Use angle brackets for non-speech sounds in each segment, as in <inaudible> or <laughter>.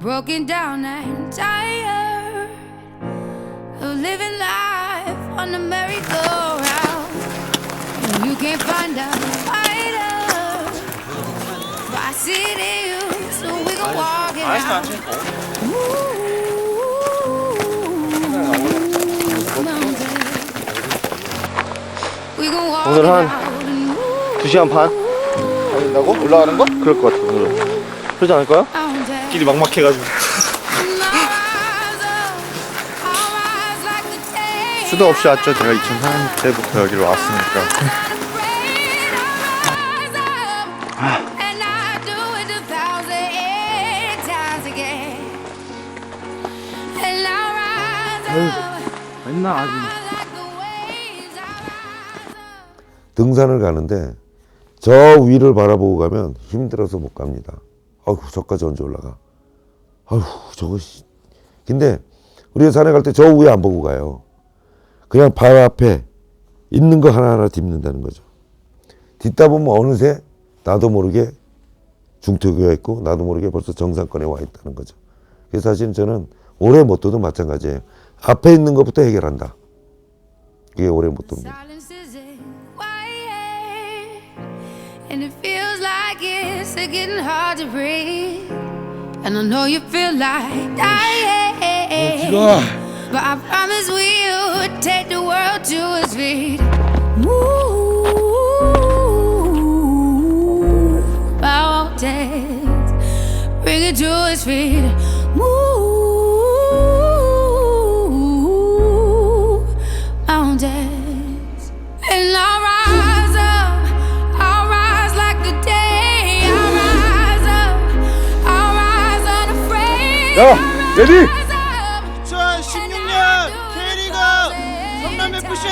broken down and tired of living life on the merry-go-round. And you can't find a fighter, but I see it in you, so we gon' walk it out. Ooh, mountain. We gon' walk 오늘 it 한 out and move 2시간 반? 걸린다고? 올라가는 거? 그럴 것 같아 오늘은 그러지 않을까요? 길이 막막해가지고. 수도 없이 왔죠. 제가 2003년 때부터 여기로 왔으니까. 맨날 아주 등산을 가는데 저 위를 바라보고 가면 힘들어서 못 갑니다. 아휴 저까지 언제 올라가? 아휴 저거 씨. 근데 우리가 산에 갈 때 저 위에 안 보고 가요. 그냥 발 앞에 있는 거 하나하나 딛는다는 거죠. 딛다 보면 어느새 나도 모르게 중턱이가 있고 나도 모르게 벌써 정상권에 와 있다는 거죠. 그래서 사실 저는 오래 못도도 마찬가지예요. 앞에 있는 것부터 해결한다. 그게 오래 못도입니다. Silence is quiet, and it feels like it's getting hard to breathe. And I know you feel like dying, but I promise we'll take the world to its feet. Move mountains, bring it to its feet. 레디! rise up, 2016년 K리그 성남 FC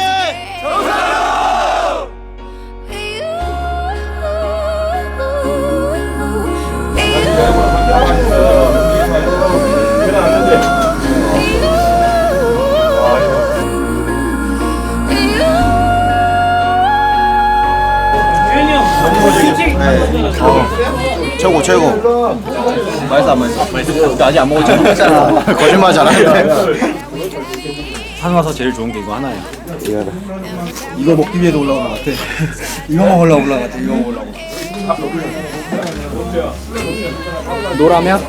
최고 최고 맛있어 안 맛있어? 맛있어 나 아직 안 먹었지 모르겠잖아 거짓말하잖아 산 와서 제일 좋은 게 이거 하나예요. 이거 먹기 위해서 올라온 것 같아. <laughs> 이거 먹으려고 올라온 것 같아. 이거 먹으려고. 노라면?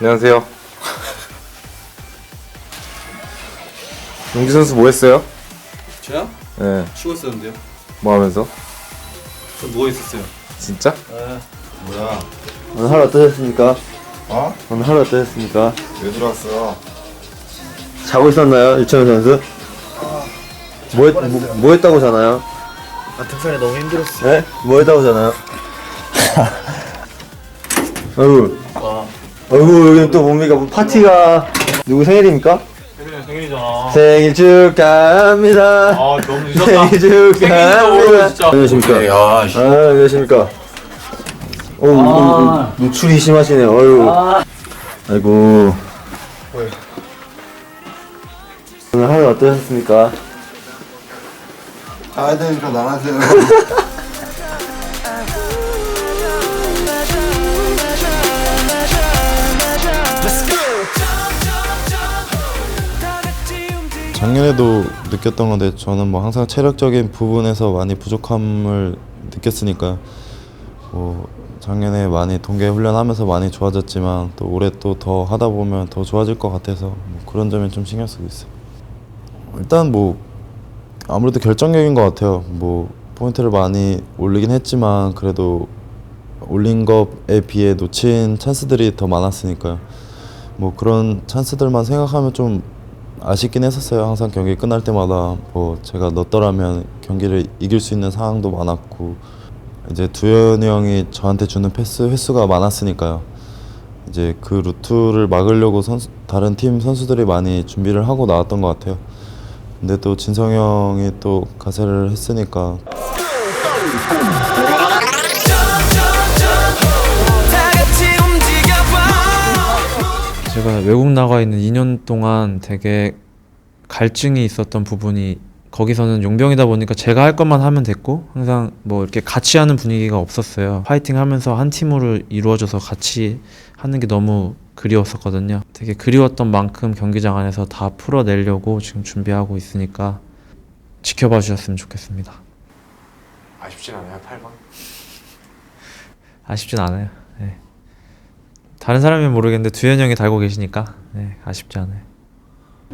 안녕하세요. 용기 선수 뭐 했어요? 저요? 네. 쉬고 있었는데요 뭐 하면서? 저 누워 있었어요 진짜? 뭐야 오늘 하루 어떠셨습니까? 어? 오늘 하루 어떠셨습니까? 왜 들어왔어? 자고 있었나요? 유채민 선수? 뭐, 했, 뭐, 뭐 했다고 자나요? 아 등산이 너무 힘들었어 네? 뭐 했다고 자나요? <laughs> 아이 고. 아이고, 여기 또 뭡니까? 뭐 파티가. 누구 생일입니까? 생일이잖아 생일 축하합니다. 아 너무 늦었다 생일 축하합니다. 진짜. 안녕하십니까? 야 아, 안녕하십니까? 어, 아. 노출이 심하시네요. 어유. 아이고. 오늘 하루 어떠셨습니까? 가야 되니까 나가세요 작년에도 느꼈던 건데 저는 뭐 항상 체력적인 부분에서 많이 부족함을 느꼈으니까 뭐 작년에 많이 동계 훈련하면서 많이 좋아졌지만 또 올해 또 더 하다 보면 더 좋아질 것 같아서 뭐 그런 점에 좀 신경 쓰고 있어요. 일단 뭐 아무래도 결정적인 것 같아요. 뭐 포인트를 많이 올리긴 했지만 그래도 올린 것에 비해 놓친 찬스들이 더 많았으니까요. 뭐 그런 찬스들만 생각하면 좀 아쉽긴 했었어요. 항상 경기 끝날 때마다 뭐 제가 넣었더라면 경기를 이길 수 있는 상황도 많았고 이제 두현이 형이 저한테 주는 패스 횟수가 많았으니까요. 이제 그 루트를 막으려고 선수, 다른 팀 선수들이 많이 준비를 하고 나왔던 것 같아요. 근데 또 진성 형이 또 가세를 했으니까 제가 외국 나가 있는 2년 동안 되게 갈증이 있었던 부분이 거기서는 용병이다 보니까 제가 할 것만 하면 됐고 항상 뭐 이렇게 같이 하는 분위기가 없었어요. 파이팅 하면서 한 팀으로 이루어져서 같이 하는 게 너무 그리웠었거든요. 되게 그리웠던 만큼 경기장 안에서 다 풀어내려고 지금 준비하고 있으니까 지켜봐 주셨으면 좋겠습니다. 아쉽진 않아요 8번? 아쉽진 않아요. 네. 다른 사람이면 모르겠는데 두현 형이 달고 계시니까 네, 아쉽지 않아요.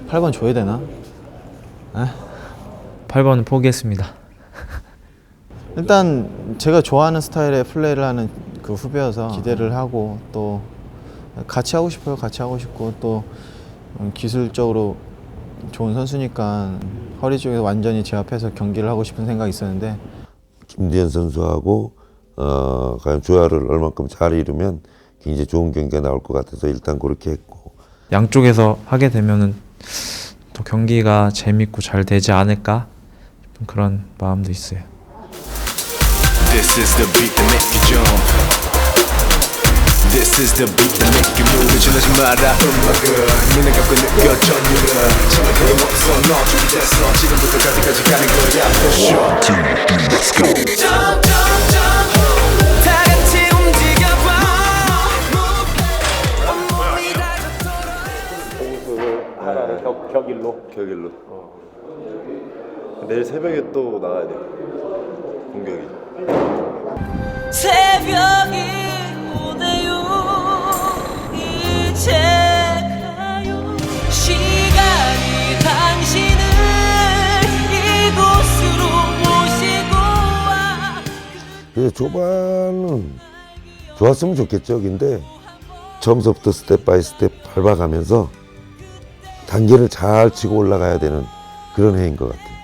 8번 줘야 되나? 8번은 포기했습니다. 일단 제가 좋아하는 스타일의 플레이를 하는 그 후배여서 기대를 하고 또 같이 하고 싶어요. 같이 하고 싶고 또 기술적으로 좋은 선수니까 허리 쪽에 완전히 제 앞에서 경기를 하고 싶은 생각이 있었는데 김대현 선수하고 어, 과연 조화를 얼만큼 잘 이루면 굉장히 좋은 경기가 나올 것 같아서 일단 그렇게 했고 양쪽에서 하게 되면은 또 경기가 재밌고 잘 되지 않을까 싶은 그런 마음도 있어요. This is the beat that make you jump. This is the beat that make you move. 지나지 마라, 음악을. 눈에 감고 느껴 전율을. 지금까지 없어, 너 준비됐어. 지금부터 가지까지 가는 거야. One, two, three, let's go. Jump, jump, jump. 다져도록. 격일로. 내일 새벽에 또 나가야 돼. 공격이. 새벽이 오네요 이제 가요 시간이 당신을 이곳으로 모시고 와 그래서 초반은 좋았으면 좋겠죠. 근데 처음서부터 스텝 바이 스텝 밟아가면서 단계를 잘 치고 올라가야 되는 그런 해인 것 같아요.